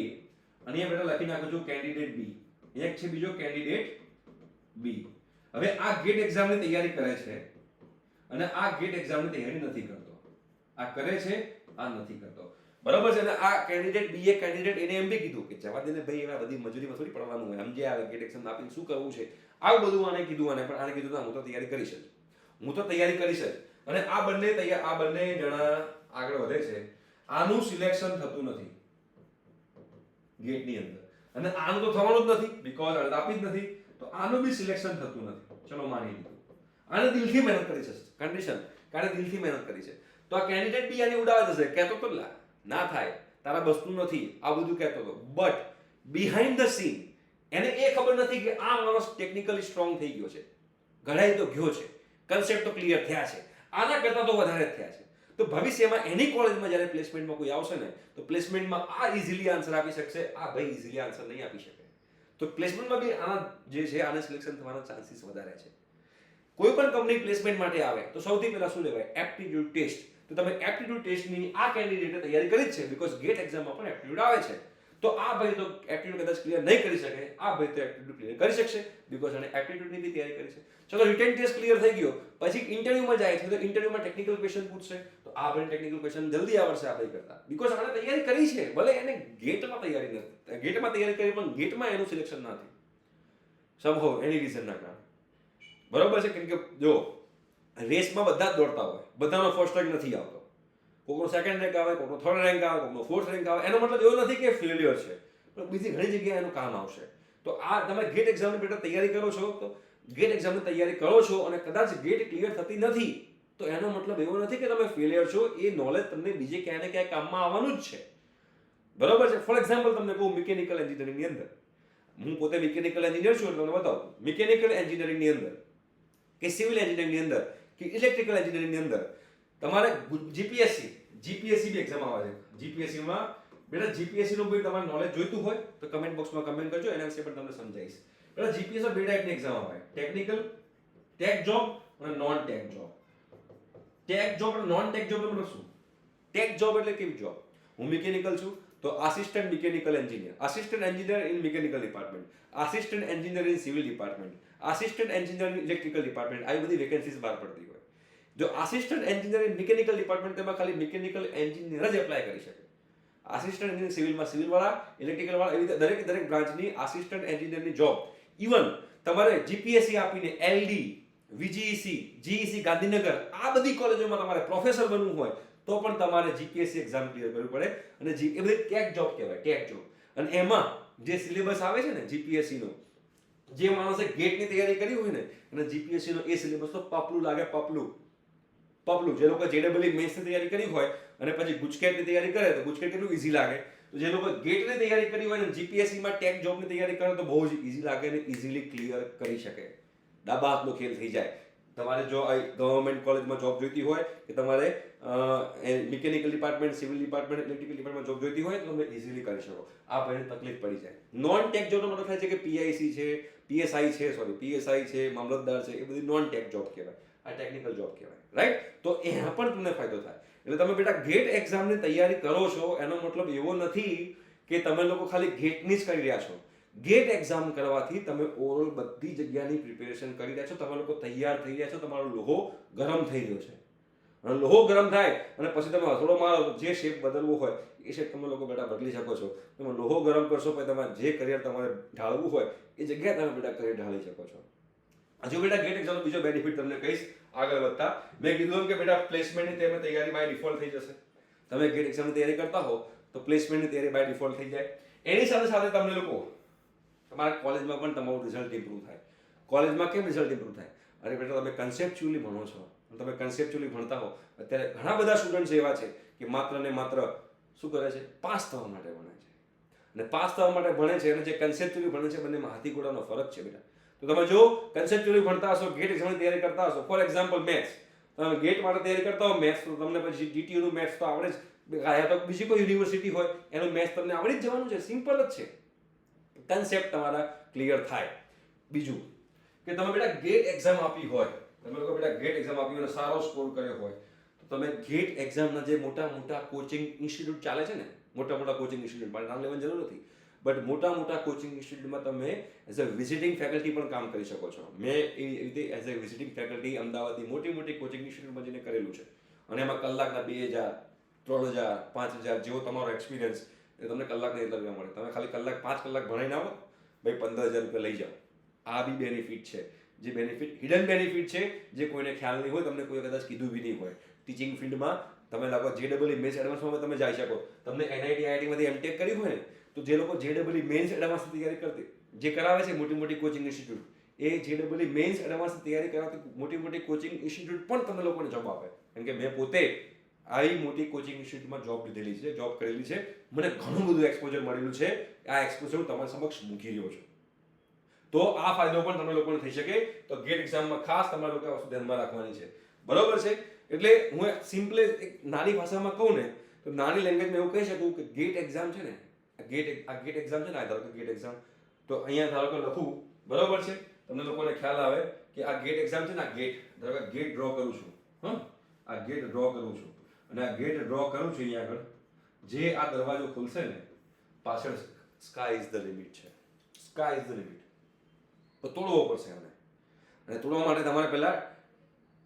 અને અહીંયા બેટા લખી નાખું છું કેન્ડિડેટ બી એક છે બીજો કેન્ડિડેટ બી હવે આ ગેટ એક્ઝામની તૈયારી કરે છે, અને આ ગેટ એક્ઝામની તૈયારી નથી કરતો. આ કરે છે, આ નથી કરતો. બરાબર છે, અને આ કેન્ડિડેટ બી એ કેન્ડિડેટ એને એમ બી કીધું કે જવા દે ને ભાઈ એવા બધી મજૂરીમાં થોડી પડવાનું હોય. સમજે આવે ગેટ એક્ઝામ આપીને શું કરવું છે? આવું બધું આને કીધું આને પણ આને કીધું હું તો તૈયારી કરીશ જ હું તો તૈયારી કરીશ જ અને આ બંને તૈયાર આ બંને જણા આગળ વધે છે. આનું સિલેક્શન થતું નથી. ગેટની અંદર. અને આનું તો થવાનું જ નથી બીકોઝ આપી જ નથી. તો આનું બી સિલેક્શન થતું નથી. ચલો માની લીધું. આને દિલથી મહેનત કરી છે કન્ડિશન કારણે દિલથી મહેનત કરી છે. તો આ કેન્ડિડેટ બી આની ઉડાવે જશે કહેતો તો લા, ના થાય. તારા બસતું નથી. આ બધું કહેતો હતો બટ બિહાઇન્ડ ધ સીન એને એ ખબર નથી કે આ માણસ ટેકનિકલી સ્ટ્રોંગ થઈ ગયો છે. ઘડાઈ તો ગયો છે. કન્સેપ્ટ તો ક્લિયર થયા છે. આના કરતાં તો વધારે થયા છે. તો ભવિષ્યમાં એની કોલેજમાં જ્યારે પ્લેસમેન્ટમાં કોઈ આવશે ને, તો પ્લેસમેન્ટમાં આ ઇઝીલી આન્સર આપી શકશે. આ ભાઈ ઇઝીલી આન્સર નહીં આપી શકે. તો પ્લેસમેન્ટમાં બી આના જે છે, આને સિલેક્શન થવાના ચાન્સીસ વધારે છે. કોઈ પણ કંપની પ્લેસમેન્ટ માટે આવે, તો સૌથી પહેલા શું લેવાય? એપ્ટિટ્યુડ ટેસ્ટ તો તમે એપ્ટિટ્યુડ ટેસ્ટની આ કેન્ડિડેટે તૈયારી કરી જ છે બીકોઝ ગેટ એક્ઝામમાં પણ એપ્ટિટ્યુડ આવે છે. તો આ ભાઈ તો એપ્ટિટ્યુડ કદાચ ક્લિયર નહીં કરી શકે. આ ભાઈ તો એપ્ટિટ્યુડ ક્લિયર કરી શકશે બીકોઝ એને એપ્ટિટ્યુડની બી તૈયારી કરી છે. ચલો રિટર્ન ટેસ્ટ ક્લિયર થઈ ગયો. પછી ઇન્ટરવ્યુમાં જાય છે તો ઇન્ટરવ્યુમાં ટેકનિકલ ક્વેશ્ચન પૂછશે. તો આ ભાઈ ટેકનિકલ ક્વેશ્ચન જલ્દી આવડશે આ ભાઈ કરતા. બીકોઝ આને તૈયારી કરી છે. ભલે એને ગેટમાં તૈયારી નથી ગેટમાં તૈયારી કરી પણ ગેટમાં એનું સિલેક્શન નથી સંભવ એની રીઝનના કારણે. બરોબર છે? કેમ કે જો રેસમાં બધા જ દોડતા હોય. બધાનો ફર્સ્ટ રેન્ક નથી આવતો. કોઈનો સેકન્ડ રેન્ક આવે કોઈનો થર્ડ રેન્ક આવે કોઈનો ફોર્થ રેન્ક આવે. એનો મતલબ એવો નથી કે ફેલિયર છે. પણ બીજી ઘણી જગ્યાએ એનું કામ આવશે. તો આ તમે ગેટ એક્ઝામની બેટા તૈયારી કરો છો, તો ગેટ એક્ઝામની તૈયારી કરો છો અને કદાચ ગેટ ક્લિયર થતી નથી, તો એનો મતલબ એવો નથી કે તમે ફેલિયર છો, એ નોલેજ તમને બીજે ક્યાંય ને ક્યાંય કામમાં આવવાનું જ છે. બરોબર છે? ફોર એક્ઝામ્પલ તમને કહું મિકેનિકલ એન્જિનિયરિંગની અંદર. હું પોતે મિકેનિકલ એન્જિનિયર છું તમને બતાવું. મિકેનિકલ એન્જિનિયરિંગની અંદર કે સિવિલ એન્જિનિયરિંગની અંદર કે ઇલેક્ટ્રિકલ એન્જિનિયરિંગની અંદર. તમારે જીપીએસસી જીપીએસસી બી એક્ઝામ આવે છે. જીપીએસસીમાં બેટા જીપીએસસી નું બી તમારે નોલેજ જોઈતું હોય, તો કમેન્ટ બોક્સમાં કમેન્ટ કરજો એના વિશે પણ તમને સમજાવીશ. બેટા જીપીએસમાં બે ટાઈપની એક્ઝામ આવે. ટેકનિકલ ટેક જોબ અને non tech job tech job અને નોન ટેક જોબ એટલે શું? ટેક જોબ એટલે કેવી જોબ હું મિકેનિકલ છું, તો assistant mechanical engineer assistant engineer in mechanical department assistant engineer in civil department assistant engineer in electrical department આવી બધી વેકેન્સીઝ બહાર પડતી હોય. જો assistant engineer in mechanical department તેમાં ખાલી મિકેનિકલ એન્જિનિયર જ એપ્લાય કરી શકે. આસિસ્ટન્ટ એન્જિનિયર સિવિલમાં સિવિલવાળા ઇલેક્ટ્રિકલવાળા ઇલેક્ટ્રિકલ વાળા, એવી રીતે દરેક દરેક બ્રાન્ચની આસિસ્ટન્ટ એન્જિનિયરની જોબ ઇવન તમારે જીપીએસસી આપીને એલડી વીજીઈસી જીઈસી ગાંધીનગર, આ બધી કોલેજોમાં તમારે પ્રોફેસર બનવું હોય, તો પણ તમારે જીપીએસસી એક્ઝામ ક્લિયર કરવી પડે. અને જી એ બધી ટેક જોબ કહેવાય ટેક જોબ અને એમાં જે સિલેબસ આવે છે ને જીપીએસસીનો જે માણસે ગેટની તૈયારી કરી હોય ને, અને જીપીએસસીનો એ સિલેબસ તો પપલું લાગે, પપલું. પપલું જે લોકો જેડબલી મેન્સની તૈયારી કરી હોય અને પછી ગુજકેટની તૈયારી કરે તો ગુજકેટ કેટલું ઇઝી લાગે? તો જે લોકો ગેટની તૈયારી કરી હોય ને જીપીએસસીમાં ટેક જોબની તૈયારી કરે તો બહુ જ ઈઝી લાગે અને ઇઝીલી ક્લિયર કરી શકે. ડાબા હાથનો ખેલ થઈ જાય. તમારે જો ગવર્મેન્ટ કોલેજમાં જોબ જોઈતી હોય કે તમારે mechanical department civil department electrical department job જોઈતી હોય તો તમે ઇઝીલી કરી શકો. આ પહેલે તકલીફ પડી જાય. નોન ટેક જોબનો મતલબ થાય છે કે પીઆઈસી છે પીએસઆઈ છે સોરી પીએસઆઈ છે, મામલતદાર છે, એ બધી નોન ટેક જોબ કહેવાય. આ ટેકનિકલ જોબ કહેવાય રાઈટ તો એમાં પણ તમને ફાયદો થાય. એટલે તમે બેટા ગેટ એક્ઝામની તૈયારી કરો છો, એનો મતલબ એવો નથી કે તમે લોકો ખાલી ગેટની જ કરી રહ્યા છો. ગેટ એક્ઝામ કરવાથી તમે ઓવરઓલ બધી જગ્યાની પ્રિપેરેશન કરી રહ્યા છો, તમે લોકો તૈયાર થઈ રહ્યા છો, તમારો લોહો ગરમ થઈ રહ્યો છે. અને લોહો ગરમ થાય અને પછી તમે હથોડો મારો, જે શેપ બદલવું હોય, એ શેપ તમે લોકો બેટા બદલી શકો છો. તમે લોહો ગરમ કરશો, પછી તમારે જે કરિયર તમારે ઢાળવું હોય, એ જગ્યાએ તમે બેટા કરિયર ઢાળી શકો છો. હજુ બેટા ગેટ એક્ઝામનો બીજો બેનિફિટ તમને કહીશ, આગળ વધતા. મેં કીધું કે બેટા પ્લેસમેન્ટની તમે તૈયારી બાય ડિફોલ્ટ થઈ જશે. તમે ગેટ એક્ઝામની તૈયારી કરતા હો, તો પ્લેસમેન્ટની તૈયારી બાય ડિફોલ્ટ થઈ જાય. એની સાથે સાથે તમને લોકો તમારા કોલેજમાં પણ તમારું રિઝલ્ટ ઇમ્પ્રૂવ થાય. કોલેજમાં કેમ રિઝલ્ટ ઇમ્પ્રૂવ થાય? અરે બેટા, તમે કન્સેપ્ચ્યુઅલી ભણો છો. તમે કન્સેપ્ચ્યુઅલી ભણતા હો. અત્યારે ઘણા બધા સ્ટુડન્ટ્સ એવા છે કે માત્ર ને માત્ર શું કરે છે? પાસ થવા માટે ભણે છે. અને પાસ થવા માટે ભણે છે અને જે કન્સેપ્ચ્યુઅલી ભણે છે, બંનેમાં હાથી ઘોડાનો ફરક છે બેટા. તો તમે જો કન્સેપ્ચ્યુઅલી ભણતા હશો ગેટ એક્ઝામની તૈયારી કરતા હશો. ફોર એક્ઝામ્પલ મેથ્સ તમે ગેટ માટે તૈયારી કરતા હો મેથ્સ તો તમને પછી જીટીયુનું મેથ્સ તો આવડે જ. યા તો બીજી કોઈ યુનિવર્સિટી હોય, એનું મેથ્સ તમને આવડી જ જવાનું છે. સિમ્પલ જ છે. કન્સેપ્ટ તમારા ક્લિયર થાય. બીજું, કે તમે બેટા ગેટ એક્ઝામ આપી હોય, તમે લોકો બેટા ગેટ એક્ઝામ આપી અને સારો સ્કોર કર્યો હોય, તો તમે ગેટ એક્ઝામના જે મોટા મોટા કોચિંગ ઇન્સ્ટિટ્યૂટ ચાલે છે ને મોટા મોટા કોચિંગ ઇન્સ્ટિટ્યૂટ મારે નામ લેવાની જરૂર નથી બટ મોટા મોટા કોચિંગ ઇન્સ્ટિટ્યૂટમાં તમે એઝ અ વિઝિટિંગ ફેકલ્ટી પણ કામ કરી શકો છો. મેં એ રીતે એઝ અ વિઝિટિંગ ફેકલ્ટી અમદાવાદની મોટી મોટી કોચિંગ ઇન્સ્ટિટ્યૂટમાં જઈને કરેલું છે. અને એમાં કલાકના બે હજાર, ત્રણ હજાર, પાંચ હજાર જેવો તમારો એક્સપિરિયન્સ એ તમને કલાકના એટલા રૂપિયા મળે. તમે ખાલી કલાક, પાંચ કલાક ભણાઈને આવો ભાઈ પંદર હજાર રૂપિયા લઈ જાઓ. આ બી બેનિફિટ છે. જે બેનિફિટ હિડન બેનિફિટ છે, જે કોઈને ખ્યાલ નહીં હોય, તમને કોઈ કદાચ કીધું બી નહીં હોય. ટીચિંગ ફિલ્ડમાં તમે લાગો જે ડબલ મેન્સ એડવાન્સમાં તમે જઈ શકો. તમને એનઆઈટી આઈઆઈટીમાંથી એમટેક કર્યું હોય ને તો જે લોકો જે ડબલ મેન્સ એડવાન્સની તૈયારી કરતી, જે કરાવે છે મોટી મોટી કોચિંગ ઇન્સ્ટિટ્યૂટ એ જે ડબલ મેન્સ એડવાન્સની તૈયારી કરાવતી મોટી મોટી કોચિંગ ઇન્સ્ટિટ્યૂટ પણ તમને લોકોને જોબ આપે. કેમ કે મેં પોતે આવી મોટી કોચિંગ ઇન્સ્ટિટ્યૂટમાં જોબ લીધેલી છે જોબ કરેલી છે. મને ઘણું બધું એક્સપોઝર મળેલું છે. આ એક્સપોઝર હું તમારી સમક્ષ મૂકી રહ્યો છું. તો આ ફાયદો પણ તમે લોકોને થઈ શકે. તો ગેટ એક્ઝામમાં ખાસ તમારે લોકો વસ્તુ ધ્યાનમાં રાખવાની છે. બરોબર છે? એટલે હું સિમ્પલી એક નાની ભાષામાં કહું ને, તો નાની લેંગ્વેજમાં એવું કહી શકું કે ગેટ એક્ઝામ છે ને ગેટ આ ગેટ એક્ઝામ છે ને, આ ધારો કે ગેટ એક્ઝામ તો અહીંયા ધારો કે લખું, બરાબર છે? તમને લોકોને ખ્યાલ આવે કે આ ગેટ એક્ઝામ છે ને, આ ગેટ ધારો કે ગેટ ડ્રો કરું છું. હા આ ગેટ ડ્રો કરું છું. અને આ ગેટ ડ્રો કરું છું અહીંયા આગળ. જે આ દરવાજો ખુલશે ને, પાછળ સ્કાય ઇઝ ધ લિમિટ છે. સ્કાય ઇઝ ધ લિમિટ તો તોડવો પડશે એમને. અને તોડવા માટે તમારે પહેલા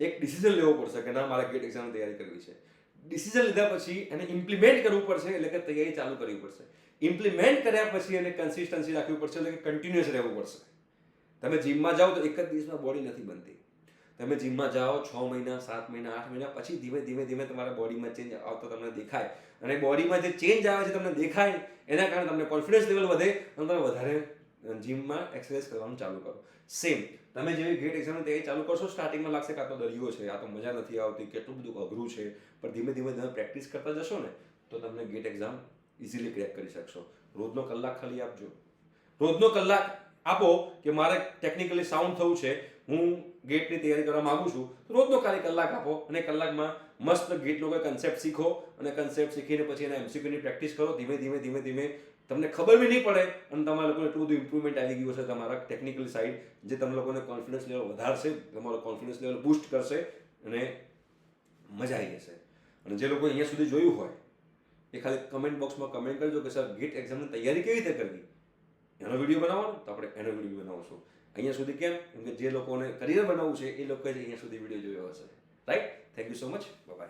એક ડિસિઝન લેવો પડશે કે ના, મારે ગેટ એક્ઝામની તૈયારી કરવી છે. ડિસિઝન લીધા પછી એને ઇમ્પ્લિમેન્ટ કરવું પડશે, એટલે કે તૈયારી ચાલુ કરવી પડશે. ઇમ્પ્લિમેન્ટ કર્યા પછી એને કન્સિસ્ટન્સી રાખવી પડશે, એટલે કે કન્ટિન્યુઅસ રહેવું પડશે. તમે જીમમાં જાઓ તો એક જ દિવસમાં બોડી નથી બનતી. તમે જીમમાં જાઓ, છ મહિના, સાત મહિના, આઠ મહિના, પછી ધીમે ધીમે ધીમે તમારા બોડીમાં ચેન્જ આવતો તમને દેખાય. અને બોડીમાં જે ચેન્જ આવે છે તમને દેખાય, એના કારણે તમને કોન્ફિડન્સ લેવલ વધે, અને તમે વધારે જીમમાં એક્સરસાઇઝ કરવાનું ચાલુ કરો. સેમ તમે જેવી ગેટ એક્ઝામ તે ચાલુ કરશો સ્ટાર્ટિંગમાં લાગશે કે આ તો દરિયો છે, આ તો મજા નથી આવતી, કેટલું બધું અઘરું છે, પણ ધીમે ધીમે તમે પ્રેક્ટિસ કરતા જશો ને, તો તમને ગેટ એક્ઝામ ઇઝીલી ક્રેક કરી શકશો. રોજનો કલાક ખાલી આપજો. રોજનો કલાક આપો કે મારે ટેકનિકલી સાઉન્ડ થવું છે, હું ગેટની તૈયારી કરવા માંગુ છું રોજનો ખાલી કલાક આપો અને કલાકમાં મસ્ત ગેટનો કોઈ કન્સેપ્ટ શીખો અને કન્સેપ્ટ શીખીને પછી એના એમસીક્યુની પ્રેક્ટિસ કરો. ધીમે ધીમે ધીમે ધીમે તમને ખબર બી નહીં પડે અને તમારા લોકોને એટલું બધું ઇમ્પ્રુવમેન્ટ આવી ગયું હશે તમારા ટેકનિકલ સાઈડ જે તમે લોકોને કોન્ફિડન્સ લેવલ વધારશે, તમારો કોન્ફિડન્સ લેવલ બૂસ્ટ કરશે અને મજા આવી જશે. અને જે લોકો અહીંયા સુધી જોયું હોય એ ખાલી કમેન્ટ બોક્સમાં કમેન્ટ કરજો કે સર ગેટ એક્ઝામની તૈયારી કેવી રીતે કરવી? એનો વીડિયો બનાવવાનો? તો આપણે એનો વીડિયો બનાવશું. અહીંયા સુધી કેમ? કેમ કે જે લોકોને કરિયર બનાવવું છે, એ લોકોએ જ અહીંયા સુધી વીડિયો જોયો હશે. Right thank you so much bye